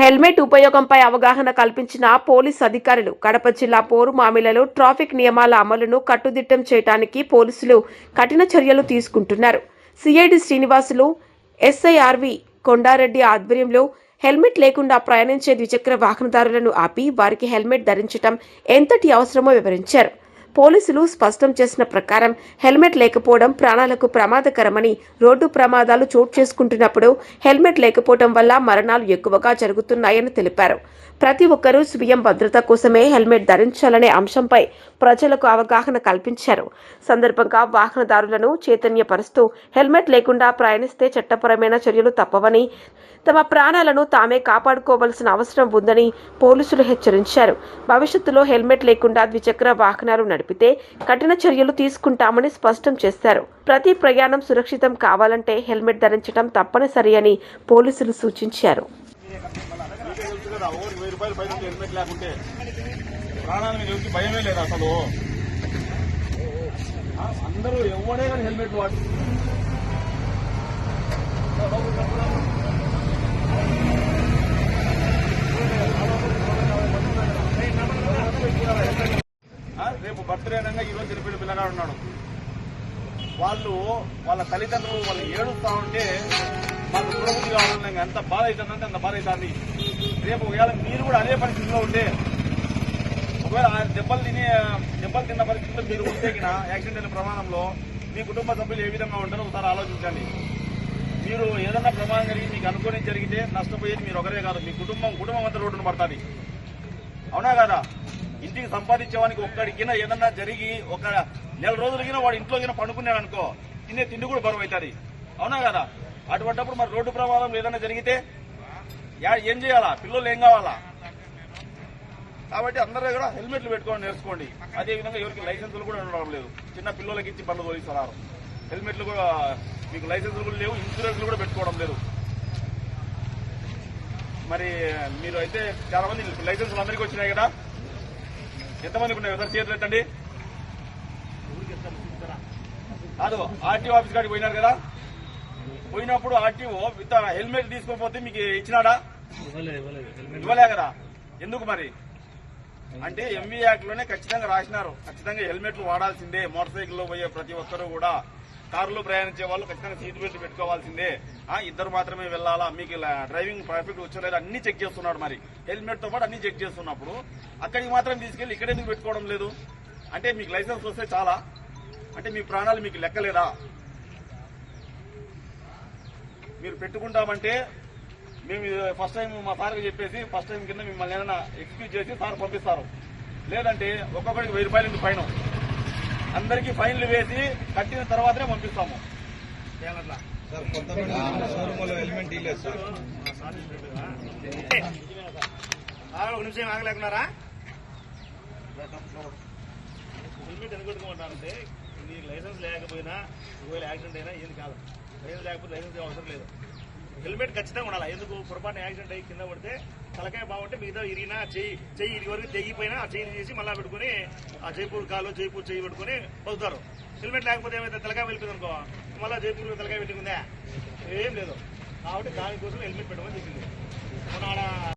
Helmet ఉపయోగంపై అవగాహన కల్పించిన police అధికారులు కడప జిల్లా పోరు మామిలలో ట్రాఫిక్ నియమాల అమలును కట్టుదిట్టం చేయడానికి పోలీసులు కఠిన చర్యలు తీసుకుంటున్నారు. సిఐడి శ్రీనివాసులు ఎస్ఐఆర్వి కొండారెడ్డి ఆధ్వర్యంలో హెల్మెట్ లేకుండా ప్రయాణించే ద్విచక్ర వాహనదారులను ఆపి వారికి హెల్మెట్ ధరించడం ఎంతటి అవసరమో వివరించారు. పోలీసులు స్పష్టం చేసిన ప్రకారం హెల్మెట్ లేకపోవడం ప్రాణాలకు ప్రమాదకరమని రోడ్డు ప్రమాదాలు చోటు చేసుకుంటున్నప్పుడు హెల్మెట్ లేకపోవడం వల్ల మరణాలు ఎక్కువగా జరుగుతున్నాయని తెలిపారు. ప్రతి ఒక్కరూ స్వీయం భద్రత కోసమే హెల్మెట్ ధరించాలనే అంశంపై ప్రజలకు అవగాహన కల్పించారు. సందర్భంగా వాహనదారులను చైతన్యపరుస్తూ హెల్మెట్ లేకుండా ప్రయాణిస్తే చట్టపరమైన చర్యలు తప్పవని తమ ప్రాణాలను తామే కాపాడుకోవాల్సిన అవసరం ఉందని పోలీసులు హెచ్చరించారు. భవిష్యత్తులో హెల్మెట్ లేకుండా ద్విచక్ర వాహనాలు నడిపితే కఠిన చర్యలు తీసుకుంటామని స్పష్టం చేశారు. ప్రతి ప్రయాణం సురక్షితం కావాలంటే హెల్మెట్ ధరించడం తప్పనిసరి అని పోలీసులు సూచించారు. అందరూ ఎవడే కానీ హెల్మెట్ వాడు. బర్త్డే అనగా ఈరోజు చనిపోయిన పిల్లగాడు ఉన్నాడు. వాళ్ళు వాళ్ళ తల్లిదండ్రులు వాళ్ళు ఏడుస్తా ఉంటే మాకు దూరబుద్ధి కావాలన్నా ఎంత బాధ అవుతుందంటే అంత బాధ అవుతుంది. రేపు ఒకవేళ మీరు కూడా అదే పరిస్థితిలో ఉంటే ఒకవేళ దెబ్బలు తినే దెబ్బలు తిన్న పరిస్థితిలో మీరు ఉంటేగిన యాక్సిడెంట్ అయిన ప్రమాణంలో మీ కుటుంబ సభ్యులు ఏ విధంగా ఉంటారో ఒకసారి ఆలోచించండి. మీరు ఏదన్నా ప్రమాదం జరిగి మీకు అనుకోని జరిగితే నష్టపోయేది మీరు ఒకరే కాదు. మీ కుటుంబం కుటుంబం అంతా రోడ్డున పడుతుంది. అవునా కదా? ఇంటికి సంపాదించేవానికి ఒక్కడికినా ఏదన్నా జరిగి ఒక నెల రోజులకినా వాడు ఇంట్లో కినా పండుకున్నాడు అనుకో తినే తిండి కూడా బరువు అవుతుంది. అవునా కదా? అటువంటిప్పుడు మరి రోడ్డు ప్రమాదం ఏదన్నా జరిగితే యా- ఏం చేయాలా? పిల్లలు ఏం కావాలా? కాబట్టి అందరూ కూడా హెల్మెట్లు పెట్టుకొని నేర్చుకోండి. అదేవిధంగా ఎవరికి లైసెన్సులు కూడా ఉండడం లేదు. చిన్న పిల్లలకి ఇచ్చి పనులు తోలిస్తున్నారు హెల్మెట్లు కూడా మీకు లైసెన్సులు కూడా లేవు ఇన్సూరెన్స్లు కూడా పెట్టుకోవడం లేదు. మరి మీరు అయితే చాలా మంది లైసెన్సులు అందరికీ వచ్చినాయి కదా? ఎంతమంది ఉన్నాయి ఒకసారి చేతులు ఎత్తండి. కాదు ఆర్టీఓ ఆఫీస్ కాడికి పోయినారు కదా. పోయినప్పుడు ఆర్టీఓ విత్ హెల్మెట్ తీసుకోకపోతే మీకు ఇచ్చినాడా? ఇవ్వలే కదా ఎందుకు మరి? అంటే ఎంవీ యాక్ట్లోనే ఖచ్చితంగా రాసినారు. ఖచ్చితంగా హెల్మెట్లు వాడాల్సిందే. మోటార్ సైకిల్లో పోయే ప్రతి ఒక్కరూ కూడా. కారులో ప్రయాణించే వాళ్ళు ఖచ్చితంగా సీట్ బెల్ట్ పెట్టుకోవాల్సిందే. ఇద్దరు మాత్రమే వెళ్ళాలా? మీకు ఇలా డ్రైవింగ్ పర్ఫెక్ట్ వచ్చలేదు అన్ని చెక్ చేస్తున్నాడు మరి. హెల్మెట్తో పాటు అన్ని చెక్ చేస్తున్నప్పుడు అక్కడికి మాత్రం తీసుకెళ్ళి ఇక్కడ ఎందుకు పెట్టుకోవడం లేదు? అంటే మీకు లైసెన్స్ వస్తే చాలా. అంటే మీ ప్రాణాలు మీకు లెక్కలేదా? మీరు పెట్టుకుంటామంటే మేము ఫస్ట్ టైం మా సార్కి చెప్పేసి ఫస్ట్ టైం కింద మిమ్మల్ని ఏమైనా ఎక్స్క్యూజ్ చేసి సార్ పంపిస్తారు. లేదంటే ఒక్కొక్కడికి వెయ్యి రూపాయలు ఉంది పైన అందరికీ ఫైన్లు వేసి కట్టిన తర్వాతనే పంపిస్తాము. ఏమట్లా సార్ కొంతమంది షోరూమ్ హెల్మెట్ ఇవ్వలేదు సార్. ఒక నిమిషం ఆగలేకున్నారా? హెల్మెట్ ఎందుకు పెట్టుకోమంటారంటే నీ లైసెన్స్ లేకపోయినా ఒకవేళ యాక్సిడెంట్ అయినా ఏం కాదు. లైసెన్స్ లేకపోతే లైసెన్స్ అవసరం లేదు. హెల్మెట్ ఖచ్చితంగా ఉండాలి? ఎందుకు? పొరపాటున యాక్సిడెంట్ అయ్యి కింద పడితే తలకాయ బాగుంటే మిగతా ఇరిగినా చెయ్యి చెయ్యి ఇరిగి వరకు తెగిపోయినా ఆ చెయ్యి చేసి మళ్ళా పెట్టుకుని ఆ జైపూర్ కాలు జైపూర్ చెయ్యి పెట్టుకుని పోతారు హెల్మెట్ లేకపోతే ఏమైతే తలకాయ వెళ్ళిపోయింది అనుకో మళ్ళీ జైపూర్ తలకాయ పెట్టుకుందా ఏం లేదు. కాబట్టి దానికోసం హెల్మెట్ పెట్టమని చెప్పింది. మన